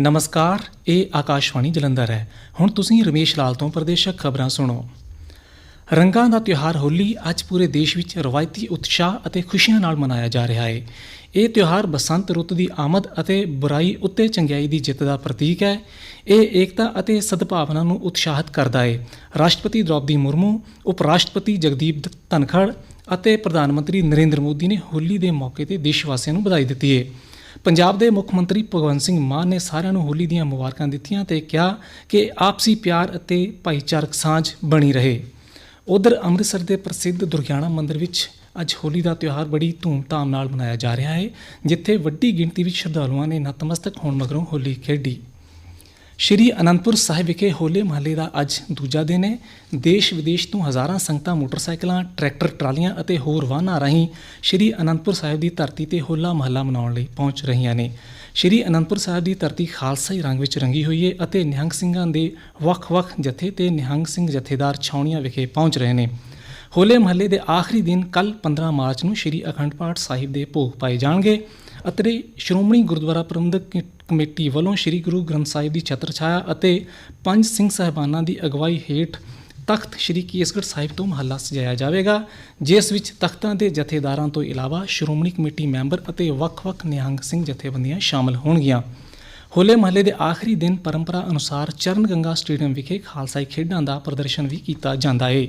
ਨਮਸਕਾਰ, ਇਹ ਆਕਾਸ਼ਵਾਣੀ ਜਲੰਧਰ ਹੈ। ਹੁਣ ਤੁਸੀਂ ਰਮੇਸ਼ ਲਾਲ ਤੋਂ ਪ੍ਰਦੇਸ਼ਕ ਖਬਰਾਂ ਸੁਣੋ। ਰੰਗਾਂ ਦਾ ਤਿਉਹਾਰ ਹੋਲੀ ਅੱਜ ਪੂਰੇ ਦੇਸ਼ ਵਿੱਚ ਰਵਾਇਤੀ ਉਤਸ਼ਾਹ ਅਤੇ ਖੁਸ਼ੀਆਂ ਨਾਲ ਮਨਾਇਆ ਜਾ ਰਿਹਾ ਹੈ। ਇਹ ਤਿਉਹਾਰ ਬਸੰਤ ਰੁੱਤ ਦੀ ਆਮਦ ਅਤੇ ਬੁਰਾਈ ਉੱਤੇ ਚੰਗਿਆਈ ਦੀ ਜਿੱਤ ਦਾ ਪ੍ਰਤੀਕ ਹੈ। ਇਹ ਏਕਤਾ ਅਤੇ ਸਦਭਾਵਨਾ ਨੂੰ ਉਤਸ਼ਾਹਿਤ ਕਰਦਾ ਹੈ। ਰਾਸ਼ਟਰਪਤੀ ਦ੍ਰੌਪਦੀ ਮੁਰਮੂ ਉਪ ਰਾਸ਼ਟਰਪਤੀ ਜਗਦੀਪ ਧਨਖੜ ਅਤੇ ਪ੍ਰਧਾਨ ਮੰਤਰੀ ਨਰਿੰਦਰ ਮੋਦੀ ਨੇ ਹੋਲੀ ਦੇ ਮੌਕੇ ਤੇ ਦੇਸ਼ ਵਾਸੀਆਂ ਨੂੰ ਵਧਾਈ ਦਿੱਤੀ ਹੈ। ਪੰਜਾਬ ਦੇ ਮੁੱਖ ਮੰਤਰੀ ਭਗਵੰਤ ਸਿੰਘ ਮਾਨ ਨੇ ਸਾਰਿਆਂ ਨੂੰ ਹੋਲੀ ਦੀਆਂ ਮੁਬਾਰਕਾਂ ਦਿੱਤੀਆਂ ਤੇ ਕਿਹਾ ਕਿ ਆਪਸੀ ਪਿਆਰ ਅਤੇ ਭਾਈਚਾਰਕ ਸਾਂਝ ਬਣੀ ਰਹੇ। ਉਧਰ ਅੰਮ੍ਰਿਤਸਰ ਦੇ ਪ੍ਰਸਿੱਧ ਦੁਰਗਿਆਣਾ ਮੰਦਿਰ ਵਿੱਚ ਅੱਜ ਹੋਲੀ ਦਾ ਤਿਉਹਾਰ ਬੜੀ ਧੂਮਧਾਮ ਨਾਲ ਮਨਾਇਆ ਜਾ ਰਿਹਾ ਹੈ, ਜਿੱਥੇ ਵੱਡੀ ਗਿਣਤੀ ਵਿੱਚ ਸ਼ਰਧਾਲੂਆਂ ਨੇ ਨਤਮਸਤਕ ਹੋਣ ਮਗਰੋਂ ਹੋਲੀ ਖੇਡੀ। ਸ਼੍ਰੀ ਅਨੰਦਪੁਰ ਸਾਹਿਬ ਵਿਖੇ ਹੋਲੇ ਮਹੱਲੇ ਦਾ ਅੱਜ ਦੂਜਾ ਦਿਨ ਹੈ। ਦੇਸ਼ ਵਿਦੇਸ਼ ਤੋਂ ਹਜ਼ਾਰਾਂ ਸੰਗਤਾਂ ਮੋਟਰਸਾਈਕਲਾਂ, ਟਰੈਕਟਰ, ਟਰਾਲੀਆਂ ਅਤੇ ਹੋਰ ਵਾਹਨਾਂ ਰਾਹੀਂ ਸ਼੍ਰੀ ਅਨੰਦਪੁਰ ਸਾਹਿਬ ਦੀ ਧਰਤੀ ਤੇ ਹੋਲਾ ਮਹੱਲਾ ਮਨਾਉਣ ਲਈ ਪਹੁੰਚ ਰਹੀਆਂ ਨੇ। ਸ਼੍ਰੀ ਅਨੰਦਪੁਰ ਸਾਹਿਬ ਦੀ ਧਰਤੀ ਖਾਲਸਾਈ ਰੰਗ ਵਿੱਚ ਰੰਗੀ ਹੋਈ ਹੈ ਅਤੇ ਨਿਹੰਗ ਸਿੰਘਾਂ ਦੇ ਵੱਖ-ਵੱਖ ਜਥੇ ਤੇ ਨਿਹੰਗ ਸਿੰਘ ਜਥੇਦਾਰ ਛਾਉਣੀਆਂ ਵਿਖੇ ਪਹੁੰਚ ਰਹੇ ਨੇ। ਹੋਲੇ ਮਹੱਲੇ ਦੇ ਆਖਰੀ ਦਿਨ ਕੱਲ 15 ਮਾਰਚ ਨੂੰ ਸ਼੍ਰੀ ਅਖੰਡ ਪਾਠ ਸਾਹਿਬ ਦੇ ਭੋਗ ਪਾਏ ਜਾਣਗੇ। ਅਤੇ ਸ਼੍ਰੋਮਣੀ ਗੁਰਦੁਆਰਾ ਪ੍ਰਬੰਧਕ ਕਮੇਟੀ ਵੱਲੋਂ ਸ਼੍ਰੀ ਗੁਰੂ ਗ੍ਰੰਥ ਸਾਹਿਬ ਦੀ ਛਤਰ ਛਾਇਆ ਅਤੇ ਪੰਜ ਸਿੰਘ ਸਾਹਿਬਾਨਾਂ ਦੀ ਅਗਵਾਈ ਹੇਠ ਤਖਤ ਸ਼੍ਰੀ ਕੇਸਗੜ੍ਹ ਸਾਹਿਬ ਤੋਂ ਮਹੱਲਾ ਸਜਾਇਆ ਜਾਵੇਗਾ, ਜਿਸ ਵਿੱਚ ਤਖਤਾਂ ਦੇ ਜਥੇਦਾਰਾਂ ਤੋਂ ਇਲਾਵਾ ਸ਼੍ਰੋਮਣੀ ਕਮੇਟੀ ਮੈਂਬਰ ਅਤੇ ਵੱਖ-ਵੱਖ ਨਿਹੰਗ ਸਿੰਘ ਜਥੇਬੰਦੀਆਂ ਸ਼ਾਮਲ ਹੋਣਗੀਆਂ। ਹੋਲੇ ਮਹੱਲੇ ਦੇ ਆਖਰੀ ਦਿਨ ਪਰੰਪਰਾ ਅਨੁਸਾਰ ਚਰਨ ਗੰਗਾ ਸਟੇਡੀਅਮ ਵਿਖੇ ਖਾਲਸਾਈ ਖੇਡਾਂ ਦਾ ਪ੍ਰਦਰਸ਼ਨ ਵੀ ਕੀਤਾ ਜਾਂਦਾ ਹੈ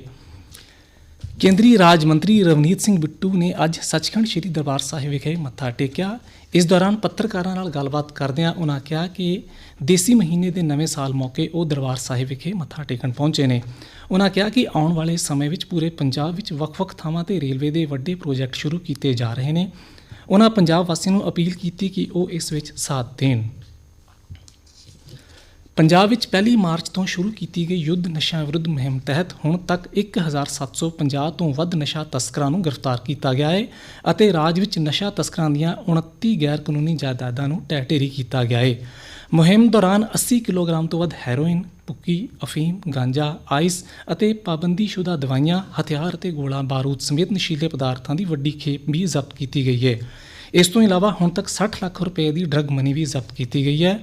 ਕੇਂਦਰੀ ਰਾਜ ਮੰਤਰੀ ਰਵਨੀਤ ਸਿੰਘ ਬਿੱਟੂ ਨੇ ਅੱਜ ਸੱਚਖੰਡ ਸ੍ਰੀ ਦਰਬਾਰ ਸਾਹਿਬ ਵਿਖੇ ਮੱਥਾ ਟੇਕਿਆ। ਇਸ ਦੌਰਾਨ ਪੱਤਰਕਾਰਾਂ ਨਾਲ ਗੱਲਬਾਤ ਕਰਦਿਆਂ ਉਨ੍ਹਾਂ ਕਿਹਾ ਕਿ ਦੇਸੀ ਮਹੀਨੇ ਦੇ ਨਵੇਂ ਸਾਲ ਮੌਕੇ ਉਹ ਦਰਬਾਰ ਸਾਹਿਬ ਵਿਖੇ ਮੱਥਾ ਟੇਕਣ ਪਹੁੰਚੇ ਨੇ। ਉਨ੍ਹਾਂ ਕਿਹਾ ਕਿ ਆਉਣ ਵਾਲੇ ਸਮੇਂ ਵਿੱਚ ਪੂਰੇ ਪੰਜਾਬ ਵਿੱਚ ਵੱਖ-ਵੱਖ ਥਾਵਾਂ ਤੇ ਰੇਲਵੇ ਦੇ ਵੱਡੇ ਪ੍ਰੋਜੈਕਟ ਸ਼ੁਰੂ ਕੀਤੇ ਜਾ ਰਹੇ ਨੇ। ਉਹਨਾਂ ਪੰਜਾਬ ਵਾਸੀਆਂ ਨੂੰ ਅਪੀਲ ਕੀਤੀ ਕਿ ਉਹ ਇਸ ਵਿੱਚ ਸਾਥ ਦੇਣ। ਪੰਜਾਬ ਵਿੱਚ ਪਹਿਲੀ ਮਾਰਚ ਤੋਂ ਸ਼ੁਰੂ ਕੀਤੀ ਗਈ ਯੁੱਧ ਨਸ਼ਾ ਵਿਰੁੱਧ ਮੁਹਿੰਮ ਤਹਿਤ ਹੁਣ ਤੱਕ 1750 ਤੋਂ ਵੱਧ ਨਸ਼ਾ ਤਸਕਰਾਂ ਨੂੰ ਗ੍ਰਿਫਤਾਰ ਕੀਤਾ ਗਿਆ ਹੈ ਅਤੇ ਰਾਜ ਵਿੱਚ ਨਸ਼ਾ ਤਸਕਰਾਂ ਦੀਆਂ 29 ਗੈਰ ਕਾਨੂੰਨੀ ਜਾਇਦਾਦਾਂ ਨੂੰ ਢਹਿ ਕੀਤਾ ਗਿਆ ਹੈ। ਮੁਹਿੰਮ ਦੌਰਾਨ 80 ਕਿਲੋਗ੍ਰਾਮ ਤੋਂ ਵੱਧ ਹੈਰੋਇਨ ਪੁੱਕੀ ਅਫੀਮ, ਗਾਂਜਾ, ਆਈਸ ਅਤੇ ਪਾਬੰਦੀਸ਼ੁਦਾ ਦਵਾਈਆਂ, ਹਥਿਆਰ ਅਤੇ ਗੋਲਾ ਬਾਰੂਦ ਸਮੇਤ ਨਸ਼ੀਲੇ ਪਦਾਰਥਾਂ ਦੀ ਵੱਡੀ ਖੇਪ ਵੀ ਜ਼ਬਤ ਕੀਤੀ ਗਈ ਹੈ। ਇਸ ਤੋਂ ਇਲਾਵਾ ਹੁਣ ਤੱਕ 60 ਲੱਖ ਰੁਪਏ ਦੀ ਡਰੱਗ ਮਨੀ ਵੀ ਜ਼ਬਤ ਕੀਤੀ ਗਈ ਹੈ।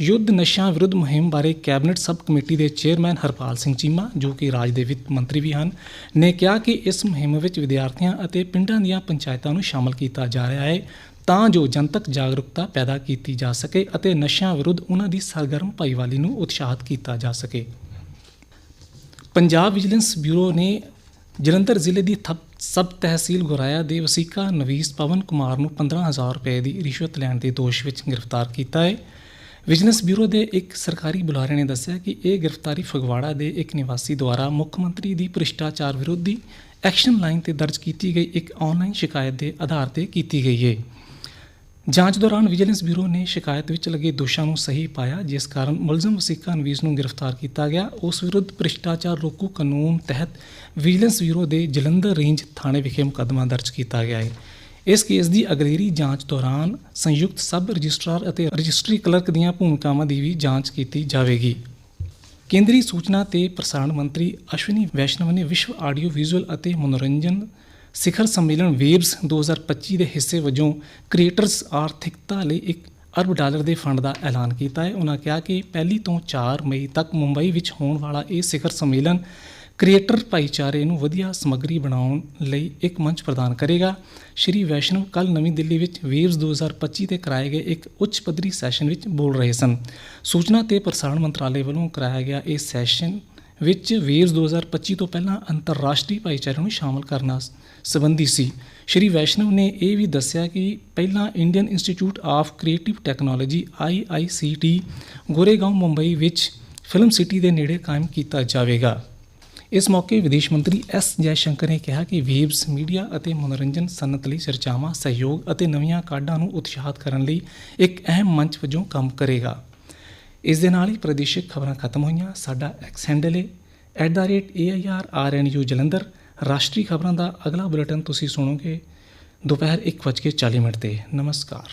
ਯੁੱਧ ਨਸ਼ਿਆਂ ਵਿਰੁੱਧ ਮੁਹਿੰਮ ਬਾਰੇ ਕੈਬਨਿਟ ਸਬ ਕਮੇਟੀ ਦੇ ਚੇਅਰਮੈਨ ਹਰਪਾਲ ਸਿੰਘ ਚੀਮਾ, ਜੋ ਕਿ ਰਾਜ ਦੇ ਵਿੱਤ ਮੰਤਰੀ ਵੀ ਹਨ, ਨੇ ਕਿਹਾ ਕਿ ਇਸ ਮੁਹਿੰਮ ਵਿੱਚ ਵਿਦਿਆਰਥੀਆਂ ਅਤੇ ਪਿੰਡਾਂ ਦੀਆਂ ਪੰਚਾਇਤਾਂ ਨੂੰ ਸ਼ਾਮਲ ਕੀਤਾ ਜਾ ਰਿਹਾ ਹੈ ਤਾਂ ਜੋ ਜਨਤਕ ਜਾਗਰੂਕਤਾ ਪੈਦਾ ਕੀਤੀ ਜਾ ਸਕੇ ਅਤੇ ਨਸ਼ਿਆਂ ਵਿਰੁੱਧ ਉਹਨਾਂ ਦੀ ਸਰਗਰਮ ਭਾਈਵਾਲੀ ਨੂੰ ਉਤਸ਼ਾਹਿਤ ਕੀਤਾ ਜਾ ਸਕੇ। ਪੰਜਾਬ ਵਿਜੀਲੈਂਸ ਬਿਊਰੋ ਨੇ ਜਲੰਧਰ ਜ਼ਿਲ੍ਹੇ ਦੀ ਥਪ ਸਬ ਤਹਿਸੀਲ ਗੁਰਾਇਆ ਦੇ ਵਸੀਕਾ ਨਵੀਸ ਪਵਨ ਕੁਮਾਰ ਨੂੰ 15000 ਰੁਪਏ ਦੀ ਰਿਸ਼ਵਤ ਲੈਣ ਦੇ ਦੋਸ਼ ਵਿੱਚ ਗ੍ਰਿਫਤਾਰ ਕੀਤਾ ਹੈ। ਵਿਜੀਲੈਂਸ ਬਿਊਰੋ ਦੇ ਇੱਕ ਸਰਕਾਰੀ ਬੁਲਾਰੇ ਨੇ ਦੱਸਿਆ ਕਿ ਇਹ ਗ੍ਰਿਫਤਾਰੀ ਫਗਵਾੜਾ ਦੇ ਇੱਕ ਨਿਵਾਸੀ ਦੁਆਰਾ ਮੁੱਖ ਮੰਤਰੀ ਦੀ ਭ੍ਰਿਸ਼ਟਾਚਾਰ ਵਿਰੋਧੀ ਐਕਸ਼ਨ ਲਾਈਨ ਤੇ ਦਰਜ ਕੀਤੀ ਗਈ ਇੱਕ ਆਨਲਾਈਨ ਸ਼ਿਕਾਇਤ ਦੇ ਆਧਾਰ ਤੇ ਕੀਤੀ ਗਈ ਹੈ। ਜਾਂਚ ਦੌਰਾਨ ਵਿਜੀਲੈਂਸ ਬਿਊਰੋ ਨੇ ਸ਼ਿਕਾਇਤ ਵਿੱਚ ਲੱਗੇ ਦੋਸ਼ਾਂ ਨੂੰ ਸਹੀ ਪਾਇਆ, ਜਿਸ ਕਾਰਨ ਮੁਲਜ਼ਮ ਵਸੀਕਾ ਨਵੀਸ ਨੂੰ ਗ੍ਰਿਫਤਾਰ ਕੀਤਾ ਗਿਆ। ਉਸ ਵਿਰੁੱਧ ਭ੍ਰਿਸ਼ਟਾਚਾਰ ਰੋਕੂ ਕਾਨੂੰਨ ਤਹਿਤ ਵਿਜੀਲੈਂਸ ਬਿਊਰੋ ਦੇ ਜਲੰਧਰ ਰੇਂਜ ਥਾਣੇ ਵਿਖੇ ਮੁਕੱਦਮਾ ਦਰਜ ਕੀਤਾ ਗਿਆ ਹੈ। ਇਸ ਕੇਸ ਦੀ ਅਗਲੇਰੀ ਜਾਂਚ ਦੌਰਾਨ ਸੰਯੁਕਤ ਸਬ ਰਜਿਸਟਰਾਰ ਅਤੇ ਰਜਿਸਟਰੀ ਕਲਰਕ ਦੀਆਂ ਭੂਮਿਕਾਵਾਂ ਦੀ ਵੀ ਜਾਂਚ ਕੀਤੀ ਜਾਵੇਗੀ। ਕੇਂਦਰੀ ਸੂਚਨਾ ਤੇ ਪ੍ਰਸਾਰਣ ਮੰਤਰੀ ਅਸ਼ਵਨੀ ਵੈਸ਼ਨਵ ਨੇ ਵਿਸ਼ਵ ਆਡੀਓ ਵਿਜ਼ੂਅਲ ਅਤੇ ਮਨੋਰੰਜਨ ਸਿਖਰ ਸੰਮੇਲਨ ਵੇਵਸ 2025 ਦੇ ਹਿੱਸੇ ਵਜੋਂ ਕ੍ਰੀਏਟਰਸ ਆਰਥਿਕਤਾ ਲਈ ਇੱਕ ਅਰਬ ਡਾਲਰ ਦੇ ਫੰਡ ਦਾ ਐਲਾਨ ਕੀਤਾ ਹੈ। ਉਹਨਾਂ ਕਿਹਾ ਕਿ ਪਹਿਲੀ ਤੋਂ 4 ਮਈ ਤੱਕ ਮੁੰਬਈ ਵਿੱਚ ਹੋਣ ਵਾਲਾ ਇਹ ਸਿਖਰ ਸੰਮੇਲਨ ਕ੍ਰੀਏਟਰ ਭਾਈਚਾਰੇ ਨੂੰ ਵਧੀਆ ਸਮੱਗਰੀ ਬਣਾਉਣ ਲਈ ਇੱਕ ਮੰਚ ਪ੍ਰਦਾਨ ਕਰੇਗਾ। ਸ਼੍ਰੀ ਵੈਸ਼ਨਵ ਕੱਲ ਨਵੀਂ ਦਿੱਲੀ ਵਿੱਚ ਵੇਵਸ 2025 ਤੇ ਕਰਾਏ ਗਏ ਇੱਕ ਉੱਚ ਪੱਧਰੀ ਸੈਸ਼ਨ ਵਿੱਚ ਬੋਲ ਰਹੇ ਸਨ। ਸੂਚਨਾ ਤੇ ਪ੍ਰਸਾਰਣ ਮੰਤਰਾਲੇ ਵੱਲੋਂ ਕਰਾਇਆ ਗਿਆ ਇਹ ਸੈਸ਼ਨ ਵਿੱਚ ਵੇਵਸ 2025 ਤੋਂ ਪਹਿਲਾਂ ਅੰਤਰਰਾਸ਼ਟਰੀ ਭਾਈਚਾਰੇ ਨੂੰ ਸ਼ਾਮਲ ਕਰਨਾ ਸੰਬੰਧੀ ਸੀ। ਸ਼੍ਰੀ ਵੈਸ਼ਨਵ ਨੇ ਇਹ ਵੀ ਦੱਸਿਆ ਕਿ ਪਹਿਲਾਂ Indian institute of creative technology IICT Goregaon Mumbai ਵਿੱਚ ਫਿਲਮ ਸਿਟੀ ਦੇ ਨੇੜੇ ਕਾਇਮ ਕੀਤਾ ਜਾਵੇਗਾ। ਇਸ ਮੌਕੇ ਵਿਦੇਸ਼ ਮੰਤਰੀ ਐਸ ਜੈ ਸ਼ੰਕਰ ਨੇ ਕਿਹਾ ਕਿ ਵੇਬਸ ਮੀਡੀਆ ਅਤੇ ਮਨੋਰੰਜਨ ਸਨਅਤ ਲਈ ਚਰਚਾਵਾਂ, ਸਹਿਯੋਗ ਅਤੇ ਨਵੀਆਂ ਕਾਢਾਂ ਨੂੰ ਉਤਸ਼ਾਹਿਤ ਕਰਨ ਲਈ ਇੱਕ ਅਹਿਮ ਮੰਚ ਵਜੋਂ ਕੰਮ ਕਰੇਗਾ। ਇਸ ਦੇ ਨਾਲ ਹੀ ਪ੍ਰਦੇਸ਼ਿਕ ਖਬਰਾਂ ਖਤਮ ਹੋਈਆਂ। ਸਾਡਾ ਐਕਸ ਹੈਂਡਲ ਹੈ @airrnu ਜਲੰਧਰ। ਰਾਸ਼ਟਰੀ ਖਬਰਾਂ ਦਾ ਅਗਲਾ ਬੁਲੇਟਿਨ ਤੁਸੀਂ ਸੁਣੋਗੇ ਦੁਪਹਿਰ 1:40 ਮਿੰਟ ਤੇ। ਨਮਸਕਾਰ।